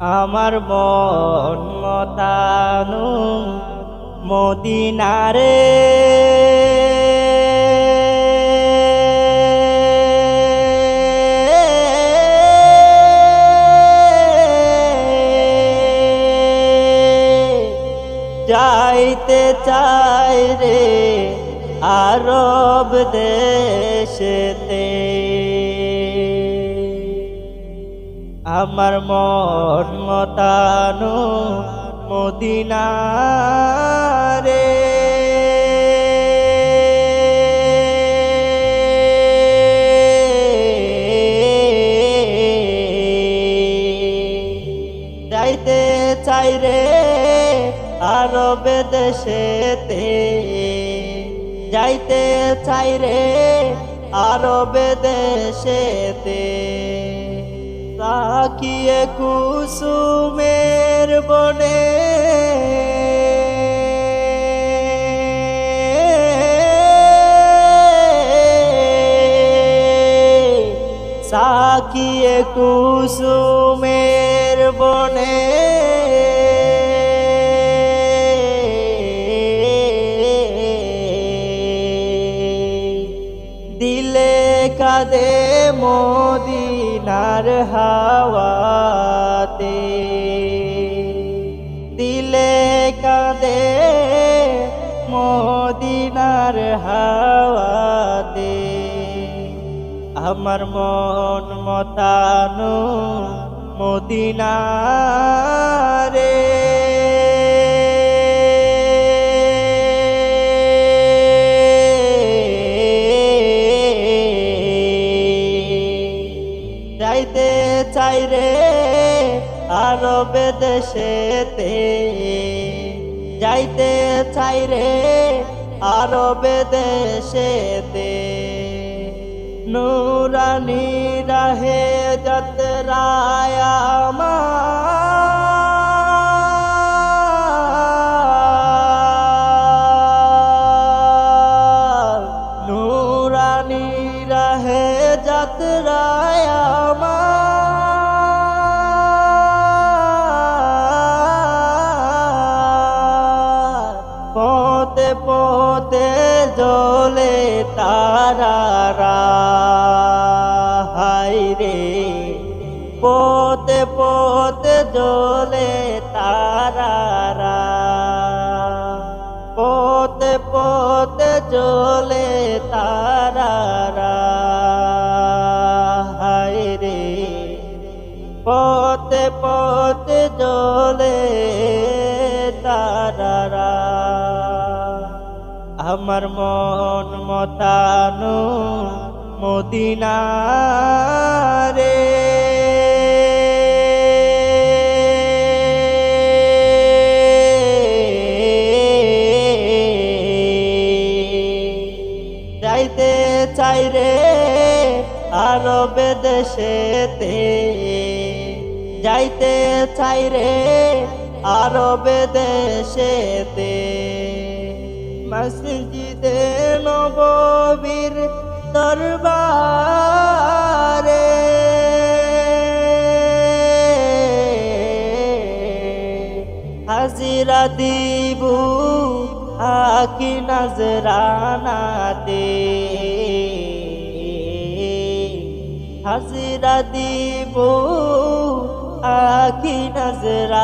আমার মন মতানু মদিনারে। যাইতে চাই রে আরব দেশেতে। আমার মন মতানু মদিনারে। যাইতে চাই রে আরবে দেশেতে যাইতে চাই রে আরবে দেশেতে। তাকিয়ে কুসুমের বনে। সাকিয়ে কুসুমের বনে। কাদে মদিনার হাওয়াতে। দিলে কাদে মদিনার হাওয়াতে। আমার মন মতানু মদিনারে। যাইতে চাই রে আরবে দেশেতে। যাইতে চাই রে আরবে দেশেতে। নুরানি রাহে যাত্রায় নুরানি রাহে যাত্রায় পথে পথে জলে তারা হাই রে। পথে পথে জলে তারা পথে পথে জলে তারা হাই রে। পথে পথে জলে তারা আমার মন মতানু মদিনারে। যাইতে চাই রে আরবে দেশেতে যাইতে চাই রে আরবে দেশেতে। মসজিদে নববীর দরবারে। হাজিরা দিবু আকি নজরানাতে। হাজিরা দিবু আকি নজরানাতে।